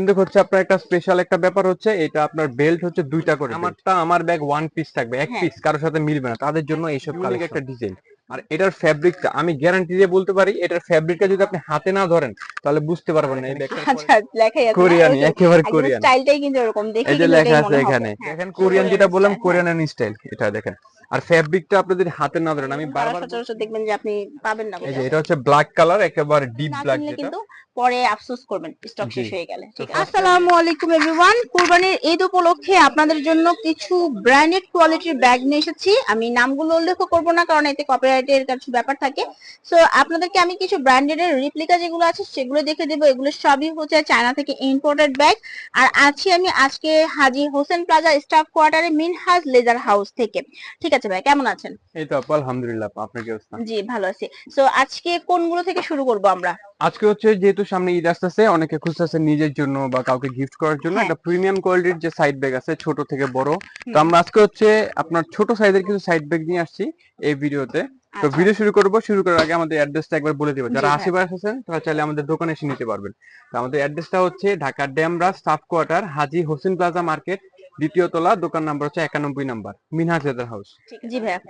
কিন্তু হচ্ছে আপনার একটা স্পেশাল একটা ব্যাপার হচ্ছে এটা আপনার বেল্ট হচ্ছে দুইটা করে আমারটা আমার ব্যাগ ওয়ান পিস থাকবে এক হ্যাঁ। পিস কারোর সাথে মিলবে না। তাদের জন্য এইসব কালেক্ট একটা ডিজাইন আর এটার ফ্যাব্রিকটা আমি গ্যারান্টি দিয়ে বলতে পারি এটার ফ্যাব্রিকটা যদি আপনি হাতে না ধরেন তাহলে বুঝতে পারবেন না এই ব্যাগটা আচ্ছা লেখাই আছে। না? কোরিয়ানি ওই যে একেবারে কোরিয়ান স্টাইলটাই কিন্তু এরকম দেখে এই যে লেখা আছে এখানে। হ্যাঁ, দেখেন কোরিয়ান যেটা বললাম হ্যাঁ। কোরিয়ান স্টাইল এটা দেখেন। আর ফ্যাব্রিকটা আপনি যদি হাতে না ধরেন আমি বারবার সচরাচর দেখবেন যে আপনি পাবেন না এই যে এটা হচ্ছে ব্ল্যাক কালার একেবারে ডিপ ব্ল্যাক যেটা। কিন্তু পরে আফসোস করবেন স্টক শেষ হয়ে গেলে। ঠিক আছে? আসসালামু আলাইকুম এভরিওয়ান কুরবানির ঈদ উপলক্ষে আপনাদের জন্য কিছু ব্র্যান্ডেড কোয়ালিটির ব্যাগ নিয়ে এসেছি। আমি নামগুলো উল্লেখ করব না কারণ এতে কপিরাইটের কিছু ব্যাপার থাকে। সো আপনাদেরকে আমি কিছু ব্র্যান্ডেড এর রিপ্লিকা যেগুলো আছে সেগুলো দেখে দেবো। এগুলো সবই হচ্ছে চায়না থেকে ইম্পোর্টেড ব্যাগ আর আছি আমি আজকে হাজি হোসেন প্লাজা স্টাফ কোয়ার্টারে মিনহাজ লেজার হাউস থেকে। ঠিক আছে ভাই কেমন আছেন? এই তো আলহামদুলিল্লাহ আপু, আপনার কি অবস্থা? জি ভালো আছি। সো আজকে কোনগুলো থেকে শুরু করব আমরা? আজকে হচ্ছে যেহেতু সামনে ঈদ আসতেছে অনেকে খুঁজতেছে নিজের জন্য বা কাউকে গিফট করার জন্য। হ্যাঁ। একটা প্রিমিয়াম কোয়ালিটির যে সাইড ব্যাগ আছে ছোট থেকে বড়। তো আমরা আজকে হচ্ছে আপনার ছোট সাইজের কিছু সাইড ব্যাগ নিয়ে আসছি এই ভিডিওতে। তো আচ্ছা। ভিডিও শুরু করব শুরু করার আগে আমাদের অ্যাড্রেসটা একবার বলে দিব। যারা আশেপাশে আছেন তারা চাইলে আমাদের দোকানে এসে নিতে পারবেন। তো আমাদের অ্যাড্রেসটা হচ্ছে Dhaka Demra staff quarter Haji Hossain plaza market দ্বিতীয় তলা দোকান নাম্বার হচ্ছে একানব্বই নাম্বার মিনহাজ হাউস জি ভাইয়া।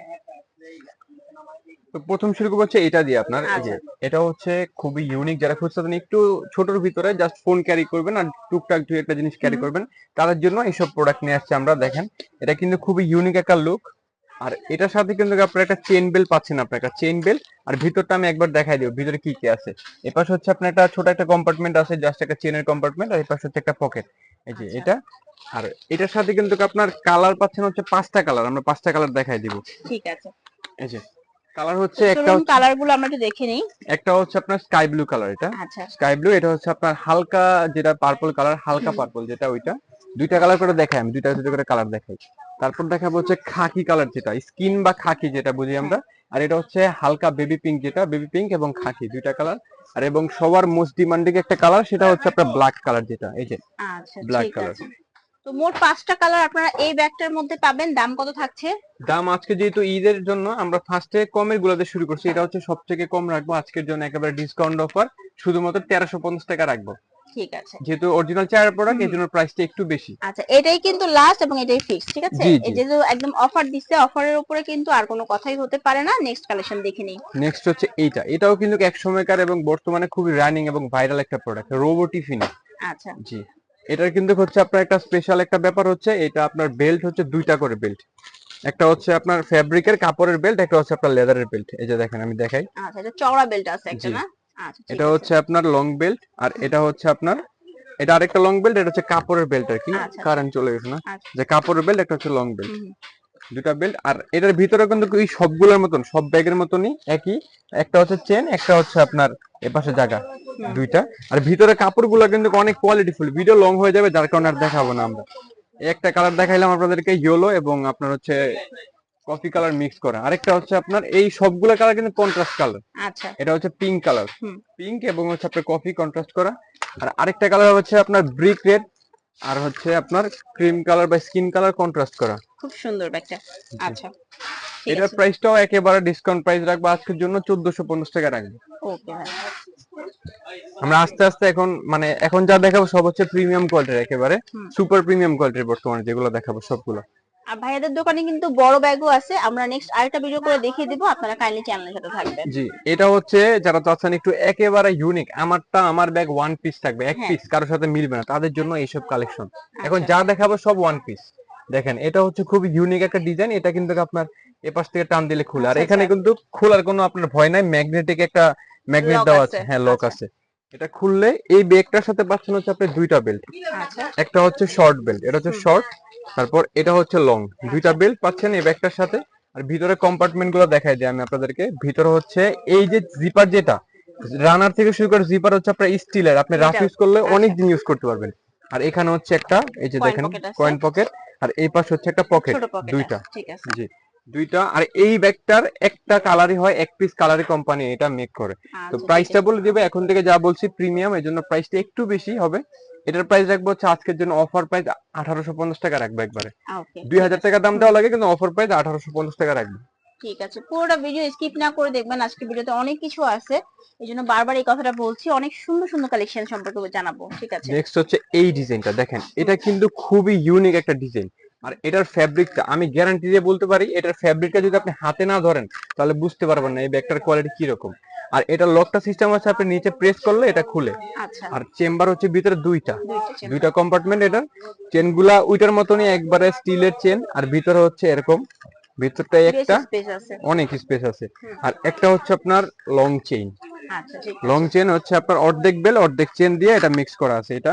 তো প্রথম শুরু করব হচ্ছে এটা দিয়ে আপনার এই যে আচ্ছা। এটা হচ্ছে খুবই ইউনিক যারা খুঁজতেছেন একটু ছোটর ভিতরে জাস্ট ফোন ক্যারি করবেন আর টুকটাক দুই একটা জিনিস ক্যারি করবেন। তাদের জন্য এইসব প্রোডাক্ট নিয়ে আসছে আমরা দেখেন। এটা কিন্তু খুবই ইউনিক একটা লুক আর এটার সাথে কিন্তু আপনার একটা চেন বেল পাচ্ছেন আপনার একটা চেন বেল আর ভিতরটা আমি একবার দেখাই দিব ভিতরে কি কি আছে। এপাশ হচ্ছে আপনার একটা ছোট একটা কম্পার্টমেন্ট আছে জাস্ট একটা চেনের কম্পার্টমেন্ট আর এপাশ হচ্ছে একটা পকেট এই যে আচ্ছা। এটা। আর এটার সাথে কিন্তু আপনার কালার পাচ্ছেন হচ্ছে পাঁচটা কালার আমরা পাঁচটা কালার দেখাই দিব। ঠিক আছে। এই যে। কালার হচ্ছে একটা চলুন হচ্ছে কালারগুলো আমরা একটু দেখে নিই। একটা হচ্ছে আপনার স্কাই ব্লু কালার এটা। আচ্ছা। স্কাই ব্লু এটা হচ্ছে আপনার হালকা যেটা পার্পল কালার হালকা পার্পল যেটা ওইটা। দুইটা কালার করে দেখাই আমি দুইটা দুইটা করে কালার দেখাই। তারপর দেখাবো হচ্ছে খাকি কালার যেটা স্কিন বা খাকি যেটা বুঝি আমরা। আর এটা হচ্ছে হালকা বেবি পিঙ্ক যেটা বেবি পিঙ্ক এবং খাকি দুইটা কালার আর এবং সবার মোস্ট ডিমান্ডিং একটা কালার সেটা হচ্ছে আপনার ব্ল্যাক কালার যেটা এই যে আচ্ছা ঠিক color. আছে। তো মোট পাঁচটা কালার আপনারা এই ব্যাগটার মধ্যে পাবেন। দাম কত থাকছে? দাম আজকে যেহেতু ঈদের জন্য আমরা ফার্স্টে কমের গুলাতে শুরু করছি। এটা হচ্ছে সব থেকে কম রাখব। আজকের জন্য একেবারে ডিসকাউন্ট অফার শুধুমাত্র তেরোশো পঞ্চাশ টাকা রাখব। ঠিক আছে। যেহেতু অরিজিনাল চায়ের প্রোডাক্ট জন্য প্রাইসটা একটু বেশি। আচ্ছা এটাই কিন্তু লাস্ট এবং এটাই ফিক্স ঠিক আছে? জি, জি। এই যে যে একদম অফার দিচ্ছে অফারের উপরে কিন্তু আর কোনো কথাই হতে পারে না। নেক্সট কালেকশন দেখে নিই। নেক্সট হচ্ছে এইটা। এটাও কিন্তু এক সময়কার এবং বর্তমানে খুবই রানিং এবং ভাইরাল একটা প্রোডাক্ট রোবো টিফিন আচ্ছা। জি। এটার কিন্তু হচ্ছে আপনার একটা স্পেশাল একটা ব্যাপার হচ্ছে এটা আপনার বেল্ট হচ্ছে দুইটা করে বেল্ট একটা হচ্ছে আপনার ফেব্রিকের কাপড়ের বেল্ট একটা হচ্ছে আপনার লেদারের বেল্ট এই যে দেখেন আমি দেখাই। আচ্ছা এটা চওড়া বেল্ট আছে একটা না? আচ্ছা এটা হচ্ছে আপনার লং বেল্ট আর এটা হচ্ছে আপনার এটা আরেকটা লং বেল্ট এটা হচ্ছে কাপড়ের বেল্ট আর কি। আচ্ছা। কারেন্ট চলে গেছে না? আচ্ছা। যে কাপড়ের বেল্ট একটা হচ্ছে লং বেল্ট দুটা বেল্ট আর এটার ভিতরে কিন্তু এই সবগুলোর মতন সব ব্যাগের মতনই একই। একটা হচ্ছে চেন একটা হচ্ছে আপনার এপাশে জায়গা দুইটা। আর ভিতরে কাপড়গুলো কিন্তু অনেক কোয়ালিটি ফুল ভিডিও লং হয়ে যাবে যার কারণে আর দেখাবো না আমরা। একটা কালার দেখাইলাম আপনাদেরকে ইয়েলো এবং আপনার হচ্ছে কফি কালার মিক্স করা। আরেকটা হচ্ছে আপনার এই সবগুলো কালার কিন্তু কন্ট্রাস্ট কালার আচ্ছা। এটা হচ্ছে পিঙ্ক কালার পিঙ্ক এবং হচ্ছে আপনার কফি কন্ট্রাস্ট করা। আর আরেকটা কালার হচ্ছে আপনার ব্রিক রেড আর হচ্ছে আপনার ক্রিম কালার বা স্কিন কালার কন্ট্রাস্ট করা। খুব সুন্দর ব্যাগটা। আচ্ছা এটার প্রাইসটাও একেবারে ডিসকাউন্ট প্রাইস রাখব আজকের জন্য চোদ্দশো পঞ্চাশ টাকা রাখব। ওকে আমরা আস্তে আস্তে এখন মানে এখন যা দেখাবো সব হচ্ছে প্রিমিয়াম কোয়ালিটির একেবারে। সুপার প্রিমিয়াম কোয়ালিটির বর্তমানে যেগুলো দেখাবো সবগুলো। আর ভাইয়াদের দোকানে কিন্তু বড় ব্যাগও আছে। আমরা নেক্সট আরেকটা ভিডিও করে দেখিয়ে দিব আপনারা কাইন্ডলি চ্যানেলের সাথে থাকবেন। জি এটা হচ্ছে যারা চাচ্ছেন একটু একেবারে ইউনিক আমারটা আমার ব্যাগ ওয়ান পিস থাকবে এক হ্যাঁ। পিস কারোর সাথে মিলবে না তাদের জন্য এইসব কালেকশন এখন আচ্ছা। যা দেখাবো সব ওয়ান পিস দেখেন এটা হচ্ছে খুব ইউনিক একটা ডিজাইন এটা কিন্তু আপনার এপাশ থেকে টান দিলে খুলে। আর আচ্ছা, এখানে আচ্ছা। কিন্তু খোলার কোনো আপনার ভয় নাই ম্যাগনেটিক একটা ম্যাগনেট দেওয়া আছে, হ্যাঁ লক আচ্ছা। আছে। এটা খুললে এই ব্যাগটার সাথে পাচ্ছেন হচ্ছে আপনি দুইটা বেল্ট একটা হচ্ছে শর্ট বেল্ট এটা হচ্ছে শর্ট তারপর এটা হচ্ছে লং দুইটা বেল্ট পাচ্ছেন এই ব্যাগটার সাথে। আর ভিতরে কম্পার্টমেন্টগুলো দেখাই দিই আমি আপনাদেরকে। ভিতরে হচ্ছে এই যে জিপার যেটা রানার থেকে শুরু করে জিপার হচ্ছে আপনার স্টিলের আপনি রাফ ইউজ করলে। অনেক দিন ইউজ করতে পারবেন। আর এখানে হচ্ছে একটা এই যে দেখেন কয়েন পকেট আর এই পাশে হচ্ছে একটা পকেট দুইটা। ঠিক আছে। জি দুইটা। আর এই ব্যাগটার একটা কালারই হয় এক পিস কালারই কোম্পানি এটা মেক করে। তো আচ্ছা, প্রাইসটা আছে। বলে দিবে এখন থেকে যা বলছি প্রিমিয়াম এই জন্য প্রাইসটা একটু বেশি হবে। এটার প্রাইস রাখব হচ্ছে আজকের জন্য অফার প্রাইস আঠারোশো পঞ্চাশ টাকা রাখবে একবারে। ওকে দুই হাজার টাকা দাম দেওয়া লাগে কিন্তু অফার প্রাইস আঠারোশো পঞ্চাশ টাকা রাখব। ঠিক আছে পুরোটা ভিডিও স্কিপ না করে দেখবেন আজকে ভিডিওতে অনেক কিছু আছে। এই জন্য বারবার এই কথাটা বলছি অনেক সুন্দর সুন্দর কালেকশন সম্পর্কে জানাব ঠিক আছে? নেক্সট হচ্ছে এই ডিজাইনটা দেখেন এটা কিন্তু খুবই ইউনিক একটা ডিজাইন। আর এটার ফ্যাব্রিকটা আমি গ্যারান্টি দিয়ে বলতে পারি এটার ফ্যাব্রিকটা যদি আপনি হাতে না ধরেন তাহলে বুঝতে পারবেন না এই ব্যাগটার কোয়ালিটি কি রকম আর এটা লকটা সিস্টেম আছে আপনি নিচে প্রেস করলে এটা খুলে। আচ্ছা। আর চেম্বার হচ্ছে ভিতরে দুইটা। দুইটা কম্পার্টমেন্ট এটা চেনগুলা ওইটার মতনই একবারে স্টিলের চেন আর ভিতরে হচ্ছে এরকম ভিতরটাই একটা অনেক স্পেস আছে। আর একটা হচ্ছে আপনার লং চেইন লং চেন হচ্ছে আপনার অর্ধেক বেল অর্ধেক চেন দিয়ে এটা মিক্স করা আছে এটা।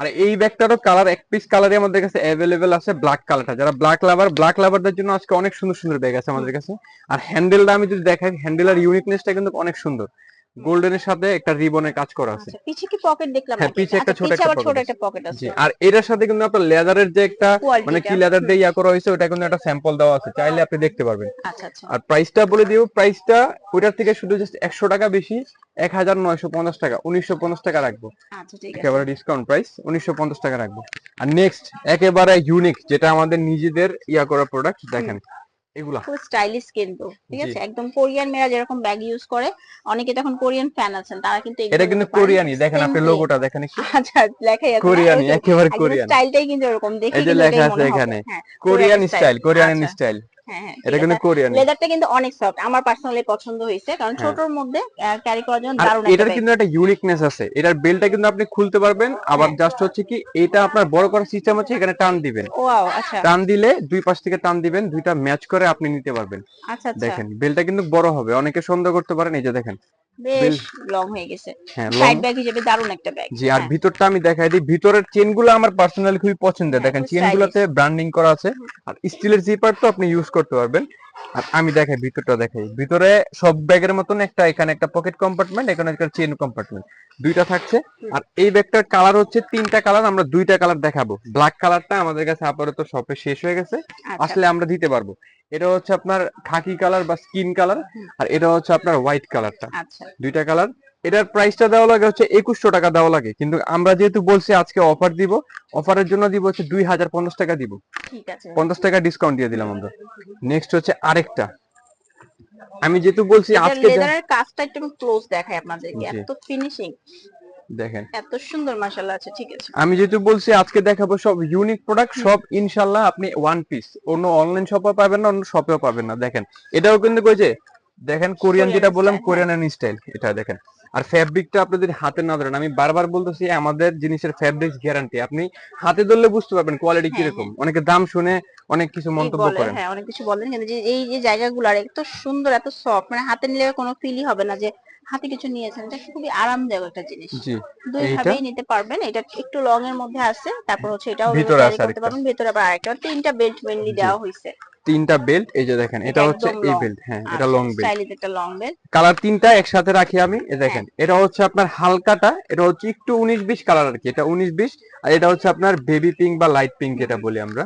আর এই ব্যাগটারও কালার এক পিস কালারই আমাদের কাছে অ্যাভেলেবেল আছে ব্ল্যাক কালারটা যারা ব্ল্যাক লাভার ব্ল্যাক লাভারদের জন্য আজকে অনেক সুন্দর সুন্দর ব্যাগ আছে আমাদের কাছে। আর হ্যান্ডেলটা আমি যদি দেখাই হ্যান্ডেলের ইউনিকনেসটা কিন্তু অনেক সুন্দর। গোল্ডেনের সাথে একটা রিবনের কাজ করা আছে। আচ্ছা পিছে কি পকেট দেখলাম হ্যাঁ, পিছে একটা আচ্ছা, ছোট একটা ছোট একটা পকেট আছে। আর এটার সাথে কিন্তু আপনার লেদারের যে একটা মানে কি লেদার দিয়ে ইয়া করা হয়েছে ওটা কিন্তু একটা স্যাম্পল দেওয়া আছে। চাইলে আপনি দেখতে পারবেন। আচ্ছা আচ্ছা। আর প্রাইসটা বলে দিব প্রাইসটা ওইটার থেকে শুধু জাস্ট একশো টাকা বেশি এক হাজার নয়শো পঞ্চাশ টাকা উনিশশো পঞ্চাশ টাকা রাখব। আচ্ছা ঠিক আছে। একেবারে ডিসকাউন্ট প্রাইস উনিশশো পঞ্চাশ টাকা রাখব। আর নেক্সট একেবারে ইউনিক যেটা আমাদের নিজেদের ইয়া করা প্রোডাক্ট দেখেন। এগুলা। খুব স্টাইলিশ কিন্তু ঠিক আছে? একদম কোরিয়ান মেয়েরা যেরকম ব্যাগ ইউজ করে অনেকে তখন কোরিয়ান ফ্যান আছেন তারা কিন্তু এটা কিন্তু নিতে পারেন। কোরিয়ানি দেখেন আপনি লোগোটা দেখেন আচ্ছা লেখাই আছে। না? কোরিয়ানি একেবারে কোরিয়ান। স্টাইলটাই কিন্তু এরকম দেখে এই যে লেখা আছে এখানে। হ্যাঁ কোরিয়ান স্টাইল কোরিয়ান। স্টাইল এটা কিন্তু কোরিয়ান। লেদারটা কিন্তু অনেক সফট আমার পার্সোনালি পছন্দ হয়েছে কারণ হ্যাঁ। ছোটর মধ্যে ক্যারি করার জন্য দারুণ এটার কিন্তু একটা ইউনিকনেস আছে। এটার বেলটা কিন্তু আপনি খুলতে পারবেন আবার হ্যাঁ। জাস্ট হচ্ছে কি এটা আপনার বড় করার সিস্টেম হচ্ছে এখানে টান দিবেন। ওয়াও আচ্ছা। টান দিলে দুই পাশ থেকে টান দিবেন দুইটা ম্যাচ করে আপনি নিতে পারবেন। আচ্ছা আচ্ছা। দেখেন বেলটা কিন্তু বড় হবে অনেকে সন্দেহ করতে পারেন এই যে দেখেন। বেশ লং হয়ে গেছে। হ্যাঁ সাইড ব্যাগ হিসেবে দারুণ একটা ব্যাগ জি আর ভিতরটা আমি দেখাই দিই। ভিতরের আমার পার্সোনালি খুবই পছন্দের। হ্যাঁ, দেখেন ব্র্যান্ডিং করা আছে। আর স্টিলের জিপার তো আপনি ইউজ করতে পারবেন। আর আমি দেখাই ভিতরটা দেখাই। ভিতরে সব ব্যাগের মতন একটা এখানে একটা পকেট কম্পার্টমেন্ট এখানে একটা চেন কম্পার্টমেন্ট দুইটা থাকছে। আর এই ব্যাগটার কালার হচ্ছে তিনটা কালার আমরা দুইটা কালার দেখাবো। ব্ল্যাক কালারটা আমাদের কাছে আপাতত শপে শেষ হয়ে গেছে। আচ্ছা। আসলে আমরা দিতে পারব। এটা হচ্ছে আপনার খাকি কালার বা স্কিন কালার আর এটা হচ্ছে আপনার হোয়াইট কালারটা আচ্ছা। দুইটা কালার এটার প্রাইসটা দেওয়া লাগে হচ্ছে একুশশো টাকা দেওয়া লাগে। কিন্তু আমরা যেহেতু বলছি আজকে অফার দিব অফারের জন্য দিব হচ্ছে দুই হাজার পঞ্চাশ টাকা দিব। পঞ্চাশ টাকা ডিসকাউন্ট দিয়ে দিলাম আমরা। নেক্সট হচ্ছে আরেকটা। আমি যেহেতু বলছি আজকে লেদারের কাজটা একটু ক্লোজ দেখাই আপনাদেরকে। এত ফিনিশিং দেখেন। এত সুন্দর মাশাআল্লাহ আছে ঠিক আছে। আমি যেহেতু বলছি আজকে দেখাবো সব ইউনিক প্রোডাক্ট সব ইনশাল্লাহ আপনি ওয়ান পিস অন্য অনলাইন শপে পাবেন না অন্য শপেও পাবেন না। দেখেন এটাও কিন্তু কই যে দেখেন কোরিয়ান যেটা বললাম style, হ্যাঁ। কোরিয়ান স্টাইল এটা দেখেন। আর ফ্যাব্রিকটা আপনি যদি হাতে না ধরেন আমি বারবার বলতেছি আমাদের জিনিসের ফ্যাব্রিক গ্যারান্টি আপনি হাতে ধরলে বুঝতে পারবেন কোয়ালিটি হ্যাঁ, কীরকম। অনেকে দাম শুনে অনেক কিছু মন্তব্য করেন। হ্যাঁ অনেক কিছু বলেন কিন্তু যে এই যে জায়গাগুলো আর এত সুন্দর এত সফট মানে হাতে নিলে কোনো ফিলই হবে না যে হাতে কিছু নিয়েছেন এটা খুবই আরামদায়ক একটা জিনিস। দুই ভাবেই নিতে পারবেন এটা একটু লং এর মধ্যে আছে তারপর হচ্ছে এটাও ভিতরে করতে। পারবেন ভিতরে আবার আরেকটা। তিনটা বেল্ট মেইনলি দেওয়া হয়েছে তিনটা বেল্ট এই যে দেখেন এটা এটা হচ্ছে এই বেল্ট হ্যাঁ এটা লং বেল্ট একটা লং বেল্ট কালার তিনটা একসাথে রাখি আমি এ দেখেন হ্যাঁ। এটা হচ্ছে আপনার হালকাটা এটা হচ্ছে একটু উনিশ বিশ কালার আর কি এটা উনিশ বিশ আর এটা হচ্ছে আপনার বেবি পিঙ্ক বা লাইট পিঙ্ক যেটা বলি আমরা।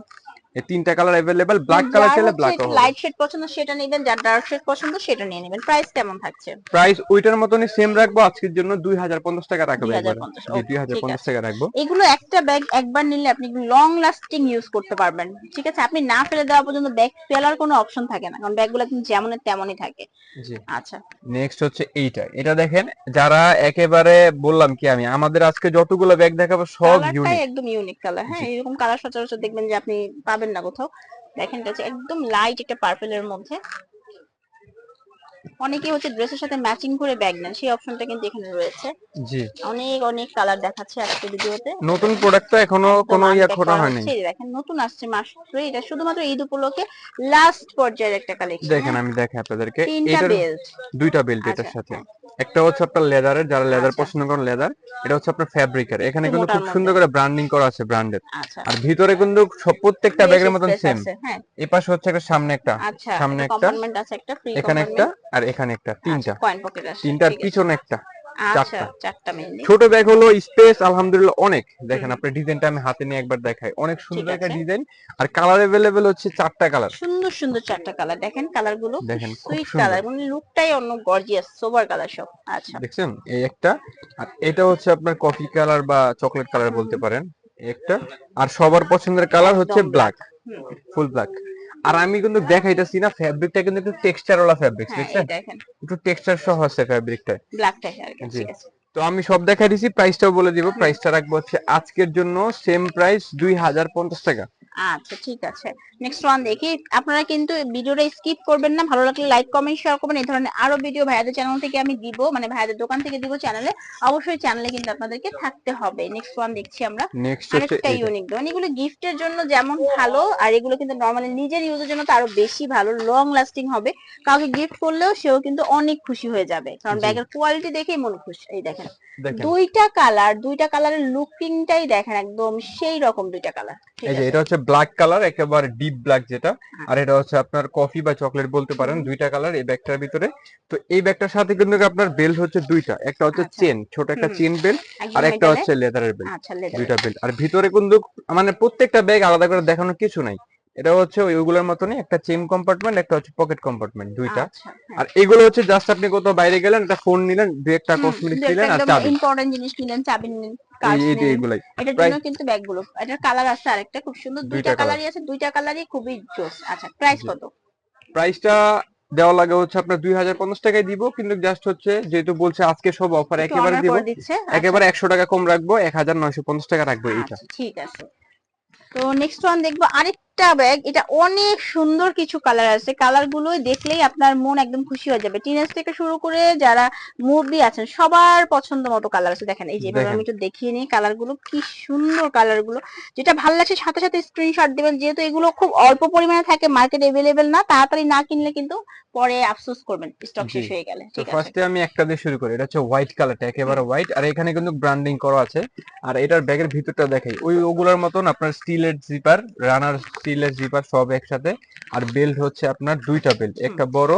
এই তিনটা কালার অ্যাভেলেবেল ব্ল্যাক কালার চাইলে ব্ল্যাক হবে। লাইট শেড পছন্দ সেটা নেবেন যার ডার্ক শেড পছন্দ সেটা নিয়ে নেবেন। প্রাইস কেমন থাকছে? প্রাইস ওইটার মতনই সেম রাখব আজকের জন্য দুই হাজার পঞ্চাশ টাকা রাখব 2050 একবারে জি okay, দুই হাজার ঠিক পঞ্চাশ আছে। টাকা রাখব। এগুলো একটা ব্যাগ একবার নিলে আপনি লং লাস্টিং ইউজ করতে পারবেন ঠিক আছে? আপনি না ফেলে দেওয়া পর্যন্ত ব্যাগ ফেলার কোনো অপশন থাকে না কারণ ব্যাগগুলো একদম যেমনের তেমনই থাকে। জি। আচ্ছা। নেক্সট হচ্ছে এইটা। এটা দেখেন যারা একেবারে বললাম কি আমি আমাদের আজকে যতগুলো ব্যাগ দেখাবো সব ইউনিক একদম ইউনিক কালার হ্যাঁ এরকম কালার সচরাচর দেখবেন যে আপনি পাবেন না কোথাও। দেখেন এটা একদম লাইট একটা পার্পেলের মধ্যে। অনেকে হচ্ছে ড্রেসের সাথে ম্যাচিং করে ব্যাগ নেন সেই অপশনটা কিন্তু এখানে রয়েছে। জি। অনেক অনেক কালার দেখাচ্ছে আজকে ভিডিওতে। নতুন প্রোডাক্ট তো এখনও কোনো ইয়া খোলা হয়নি। দেখেন নতুন আসছে মাত্র এটা শুধুমাত্র ঈদ উপলক্ষে লাস্ট পর্যায়ের একটা কালেকশন দেখেন আমি দেখাই আপনাদেরকে। এটার দুইটা বেল্ট এটার আচ্ছা, সাথে। হ্যাঁ। একটা হচ্ছে আপনার লেদারের যারা লেদার আচ্ছা। পছন্দ করেন লেদার এটা হচ্ছে আপনার ফ্যাব্রিকের এখানে কিন্তু খুব সুন্দর করে ব্র্যান্ডিং করা আছে ব্র্যান্ডের আচ্ছা। আর ভিতরে কিন্তু সব প্রত্যেকটা ব্যাগের মতন সেম হ্যাঁ। এই পাশে হচ্ছে একটা সামনে একটা। সামনে একটা, কম্পার্টমেন্ট আছে একটা ফ্রি এখানে একটা আর এখানে একটা তিনটা কয়েন পকেট আছে তিনটার ঠিক আছে। পিছনে একটা আচ্ছা চারটা। চারটা মেনলি ছোট ব্যাগ হলো স্পেস আলহামদুলিল্লাহ অনেক দেখেন হুম। আপনার ডিজাইনটা আমি হাতে নিয়ে একবার দেখাই অনেক সুন্দর একটা আছে। ডিজাইন আর কালার अवेलेबल হচ্ছে চারটা কালার সুন্দর সুন্দর চারটা কালার দেখেন কালার গুলো দেখেন, খুব সুইট সুন্দর। কালার মানে লুকটাই অন্য গর্জিয়াস সোবার কালার সব আচ্ছা দেখছেন এই একটা আর এটা হচ্ছে আপনার কফি কালার বা চকলেট কালার বলতে পারেন এই একটা আর সবার পছন্দের কালার হচ্ছে একদম ব্ল্যাক হুম, ফুল ব্ল্যাক আর আমি কিন্তু দেখাইতেছি না ফ্যাব্রিকটা কিন্তু একটু টেক্সচার ওলা ফ্যাব্রিক দেখেন। একটু টেক্সচার সহ আছে ফ্যাব্রিকটা ব্ল্যাকটা আর কি জি। ঠিক আছে তো আমি সব দেখাই দিছি প্রাইসটাও বলে দিব প্রাইসটা রাখব হচ্ছে আজকের জন্য সেম প্রাইস দুই হাজার পঞ্চাশ টাকা। আচ্ছা ঠিক আছে। নেক্সট ওয়ান দেখি। আপনারা কিন্তু ভিডিওটা স্কিপ করবেন না। ভালো লাগলে লাইক কমেন্ট শেয়ার করবেন। এই ধরনের আরও ভিডিও ভাইয়াদের চ্যানেল থেকে আমি দিব। মানে ভাইয়াদের দোকান থেকে দিব চ্যানেলে অবশ্যই চ্যানেলে কিন্তু আপনাদেরকে থাকতে হবে। নেক্সট ওয়ান দেখছি আমরা। আরেকটা। ইউনিক দোকান। এগুলো গিফটের জন্য যেমন ভালো আর এগুলো কিন্তু নর্মালি নিজের ইউজের জন্য তো আরও বেশি ভালো। লং লাস্টিং হবে। কাউকে গিফট করলেও সেও কিন্তু অনেক খুশি হয়ে যাবে। কারণ। ব্যাগের কোয়ালিটি দেখেই মন খুশি। এই দেখেন। দেখেন। দুইটা কালার দুইটা কালারের লুকিংটাই দেখেন একদম সেই রকম দুইটা কালার এই যে এটা হচ্ছে ব্ল্যাক কালার একেবারে ডিপ ব্ল্যাক যেটা। আচ্ছা। আর এটা হচ্ছে আপনার কফি বা চকলেট বলতে পারেন দুইটা কালার এই ব্যাগটার ভিতরে। তো এই ব্যাগটার সাথে কিন্তু আপনার বেল্ট হচ্ছে দুইটা। একটা হচ্ছে আচ্ছা। চেন ছোট একটা চেন বেল্ট আর একটা হচ্ছে লেদারের বেল্ট আচ্ছা দুইটা বেল্ট আর ভিতরে কিন্তু মানে প্রত্যেকটা ব্যাগ আলাদা করে দেখানোর কিছু নাই। এটা হচ্ছে ওই- ওইগুলোর মতনই একটা চেন কম্পার্টমেন্ট একটা হচ্ছে পকেট কম্পার্টমেন্ট দুইটা। আচ্ছা হ্যাঁ। আর এগুলো হচ্ছে জাস্ট আপনি কোথাও বাইরে গেলেন একটা ফোন নিলেন দুই একটা কসমেটিক্স নিলেন আর চাবি। ইম্পর্টেন্ট জিনিস নিলেন চাবি নিলেন এই এগুলাই এটার জন্য কিন্তু ব্যাগগুলো এটার কালার আছে আরেকটা খুব সুন্দর দুইটা কালারই আছে দুইটা কালারই খুবই জোস। আচ্ছা প্রাইস কত? প্রাইসটা দেওয়া লাগে হচ্ছে আপনার দুই হাজার পঞ্চাশ টাকায় দিব কিন্তু জাস্ট হচ্ছে যেহেতু বলছে আজকে সব অফার একেবারে দিব আচ্ছা, একেবারে একশো টাকা কম রাখব এক হাজার নয়শো পঞ্চাশ টাকা রাখব এইটা। আচ্ছা, ঠিক আছে। তো নেক্সট ওয়ান দেখব আরেকটা ব্যাগ এটা অনেক সুন্দর কিছু কালার আছে। কালারগুলো দেখলেই আপনার মন একদম খুশি হয়ে যাবে। টিনেজ থেকে শুরু করে যারা মুরব্বী আছেন সবার পছন্দ মতো কালার আছে। দেখেন এই যে এভাবে আমি একটু দেখিয়ে নিই কালারগুলো কি সুন্দর কালারগুলো। যেটা ভালো লাগছে সাথে সাথে স্ক্রিনশট দিবেন। যেহেতু এগুলো খুব অল্প পরিমাণে থাকে মার্কেট এভেলেবেল না তাড়াতাড়ি না কিনলে কিন্তু পরে আফসোস করবেন স্টক শেষ হয়ে গেলে। তো ঠিক আছে। ফার্স্টে আমি একটা দিয়ে শুরু করি। এটা হচ্ছে হোয়াইট কালারটা একেবারে হোয়াইট আর এখানে কিন্তু ব্র্যান্ডিং করা আছে। আর এটার ব্যাগের ভিতরটা দেখাই ওই ওগুলোর মতন আপনার স্টিলের জিপার রানার স্টিলের জিপার সব একসাথে। আর বেল্ট হচ্ছে আপনার দুইটা বেল্ট একটা বড়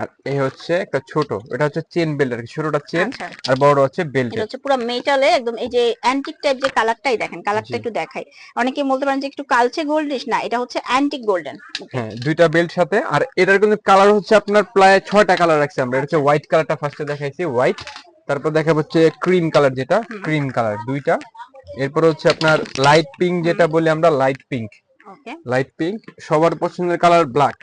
আর এই হচ্ছে একটা ছোট। এটা হচ্ছে চেন বেল্ট আর কি ছোটটা চেন আচ্ছা। আর বড় হচ্ছে বেল্ট এটা হচ্ছে পুরো মেটালে একদম এই যে অ্যান্টিক টাইপ যে কালারটাই দেখেন কালারটা একটু দেখাই। অনেকে বলতে পারেন যে একটু কালচে গোল্ডিশ না এটা হচ্ছে অ্যান্টিক গোল্ডেন হ্যাঁ দুইটা বেল্ট সাথে। আর এটার কিন্তু কালার হচ্ছে আপনার প্রায় ছয়টা কালার রাখছি আমরা। এটা হচ্ছে হোয়াইট কালারটা ফার্স্টে দেখাইছি হোয়াইট তারপর দেখা হচ্ছে ক্রিম কালার যেটা ক্রিম কালার দুইটা। এরপর হচ্ছে আপনার লাইট পিঙ্ক যেটা বলি আমরা লাইট পিঙ্ক লাইট পিঙ্ক সবার পছন্দের কালার ব্ল্যাক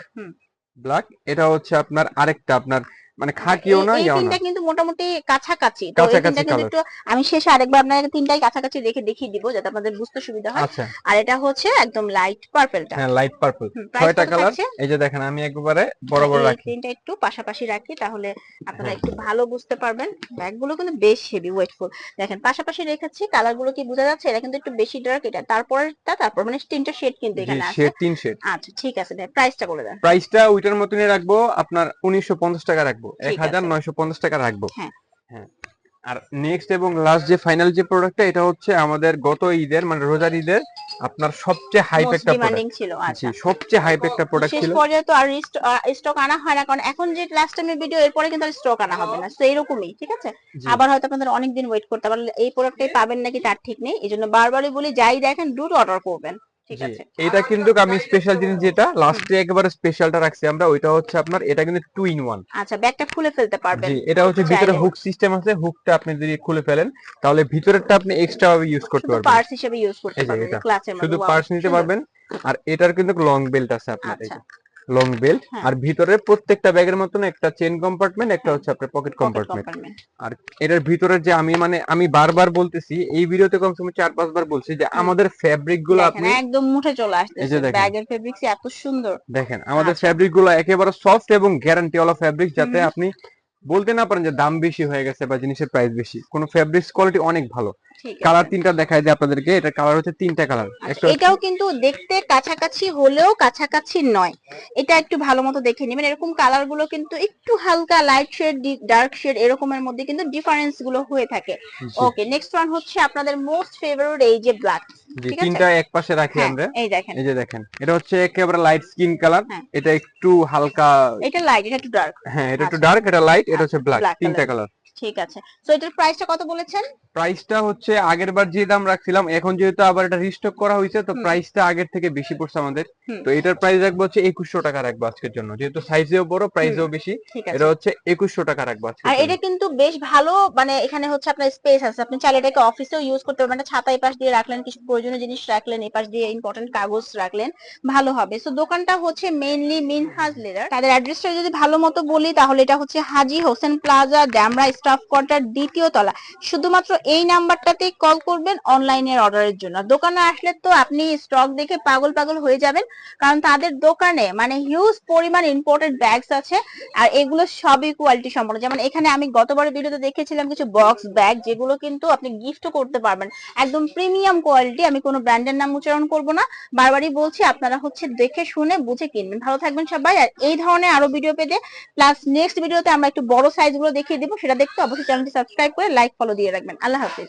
ব্ল্যাক এটা হচ্ছে আপনার আরেকটা আপনার মানে খাকিও না এই ইয়াও না। তিনটা কিন্তু মোটামুটি কাছাকাছি। তো এই তিনটা কিন্তু একটু আমি শেষে আরেকবার আপনাদের তিনটাই কাছাকাছি রেখে দেখিয়ে দিব যাতে আপনাদের বুঝতে সুবিধা হয়। আচ্ছা। আর এটা হচ্ছে একদম লাইট পার্পলটা হ্যাঁ লাইট পার্পল ছয়টা কালার এই যে দেখেন আমি একবারে বড় বড় রাখি। তিনটা একটু পাশাপাশি রাখি তাহলে আপনারা হ্যাঁ। একটু ভালো বুঝতে পারবেন। ব্যাগগুলো কিন্তু বেশ হেভি ওয়েটফুল দেখেন পাশাপাশি রেখেছি কালারগুলো কি বোঝা যাচ্ছে? এটা কিন্তু একটু বেশি ডার্ক এটা তারপরটা তারপর মানে তিনটা শেড কিন্তু এখানে আছে। শেড তিন শেড আচ্ছা ঠিক আছে প্রাইসটা বলে দেন। প্রাইসটা ওইটার মতনই রাখব আপনার উনিশশো পঞ্চাশ টাকা রাখব। এক হাজার নয়শো পঞ্চাশ টাকা রাখব। হ্যাঁ। হ্যাঁ। আর নেক্সট এবং লাস্ট যে ফাইনাল যে প্রোডাক্টটা এটা হচ্ছে আমাদের গত ঈদের মানে রোজার ঈদের আপনার সবচেয়ে হাইপ একটা প্রোডাক্ট ছিল আচ্ছা। সবচেয়ে হাইপ একটা প্রোডাক্ট শেষ ছিল। পর্যায়ে তো আর স্টক আনা হয় না কারণ এখন যে লাস্ট টাইমের ভিডিও এরপরে কিন্তু আর স্টক আনা হবে না। তো এরকমই ঠিক আছে? আবার হয়তো আপনাদের অনেক দিন ওয়েট করতে পারলে এই প্রোডাক্টটাই পাবেন নাকি তার ঠিক নেই? এই জন্য বারবারই বলি যাই দেখেন দ্রুত অর্ডার করবেন। ঠিক আছে। এটা কিন্তু আমি স্পেশাল জিনিস যেটা লাস্টে একেবারে স্পেশালটা রাখছি আমরা ওইটা হচ্ছে আপনার এটা কিন্তু টু ইন ওয়ান আচ্ছা ব্যাগটা খুলে ফেলতে পারবেন। জি এটা হচ্ছে ভিতরে হুক সিস্টেম আছে হুকটা আপনি যদি খুলে ফেলেন তাহলে ভিতরেরটা আপনি এক্সট্রা ভাবে ইউজ করতে পারবেন। পার্স হিসেবে ইউজ করতে পারবেন এটা। ক্লাচের শুধু মধ্যে পার্স নিতে পারবেন আর এটার কিন্তু লং বেল্ট আছে আপনার আচ্ছা। লং বেল্ট হ্যাঁ। আর ভিতরে প্রত্যেকটা ব্যাগের মতন একটা চেন কম্পার্টমেন্ট একটা হচ্ছে আপনার পকেট কম্পার্টমেন্ট আর এটার ভিতরে যে আমি মানে আমি বারবার বলতেছি এই ভিডিওতে কমসে কম চার পাঁচবার বলছি যে আমাদের ফ্যাব্রিকগুলো আপনি একদম মুঠে চলে আসতেছে। ব্যাগের ফেব্রিক্স এত সুন্দর। দেখেন আমাদের আচ্ছা। ফ্যাব্রিকগুলো একেবারে সফট এবং গ্যারান্টি ওয়ালা ফ্যাব্রিক যাতে আপনি বলতে না পারেন যে দাম বেশি হয়ে গেছে বা জিনিসের প্রাইস বেশি। কোন ফ্যাব্রিক্স কোয়ালিটি অনেক ভালো। কালার তিনটা দেখাই দেয় আপনাদেরকে এটা কালার হচ্ছে তিনটা কালার আচ্ছা, একটা এটাও কিন্তু দেখতে কাছাকাছি হলেও কাছাকাছি নয়। এটা একটু ভালো মতো দেখে নেবেন। এরকম কালারগুলো কিন্তু একটু হালকা লাইট শেড ডার্ক শেড এরকমের মধ্যে কিন্তু ডিফারেন্সগুলো হয়ে থাকে। ওকে নেক্সট ওয়ান হচ্ছে আপনাদের মোস্ট ফেভারিট এই যে ব্ল্যাক তিনটা এক পাশে রাখি হ্যাঁ আমরা। এই দেখেন। এই যে দেখেন এটা হচ্ছে একেবারে লাইট স্কিন কালার। এটা একটু হালকা এটা লাইট এটা একটু ডার্ক হ্যাঁ এটা একটু আচ্ছা। ডার্ক এটা লাইট এটা হচ্ছে আচ্ছা, ব্ল্যাক তিনটা কালার ঠিক আছে। তো এটার প্রাইসটা কত বলেছেন? প্রাইসটা হচ্ছে আগের বার যে দাম রাখছিলাম এখন যেহেতু আবার এটা রিস্টক করা হয়েছে তো। প্রাইসটা আগের থেকে বেশি পড়ছে আমাদের। তো এটার প্রাইস রাখব হচ্ছে একুশশো টাকা রাখব আজকের জন্য। যেহেতু সাইজেও বড় প্রাইসেও বেশি এটা হচ্ছে একুশশো টাকা রাখব আর এটা কিন্তু বেশ ভালো মানে এখানে হচ্ছে আপনার স্পেস আছে। আপনি চাইলে এটাকে অফিসেও ইউজ করতে পারবেন। ছাতা এই পাশ দিয়ে রাখলেন কিছু প্রয়োজনীয় জিনিস রাখলেন এই পাশ দিয়ে ইম্পর্টেন্ট কাগজ রাখলেন ভালো হবে। সো দোকানটা হচ্ছে মেইনলি মিনহাজ লেদার তাদের অ্যাড্রেসটা যদি ভালো মতো বলি তাহলে এটা হচ্ছে Haji Hossain plaza Demra staff quarter দ্বিতীয় তলা। শুধুমাত্র এই নাম্বারটাতেই কল করবেন অনলাইনের অর্ডারের জন্য। দোকানে আসলে তো আপনি স্টক দেখে পাগল পাগল হয়ে যাবেন, কারণ তাদের দোকানে মানে হিউজ পরিমাণ ইম্পোর্টেড ব্যাগস আছে, আর এগুলো সবই কোয়ালিটি সম্পন্ন। যেমন এখানে আমি গতবার ভিডিওতে দেখেছিলাম কিছু বক্স ব্যাগ যেগুলো কিন্তু আপনি গিফটও করতে পারবেন। একদম প্রিমিয়াম কোয়ালিটি আমি কোনো ব্র্যান্ডের নাম উচ্চারণ করব না। বারবারই বলছি, আপনারা হচ্ছে দেখে শুনে বুঝে কিনবেন। ভালো থাকবেন সবাই, আর এই ধরনের আরও ভিডিও পেতে প্লাস নেক্সট ভিডিওতে আমরা একটু বড় সাইজগুলো দেখিয়ে দেবো। সেটা দেখতে অবশ্যই চ্যানেলটি সাবস্ক্রাইব করে লাইক ফলো দিয়ে রাখবেন। আল্লাহ হাফিজ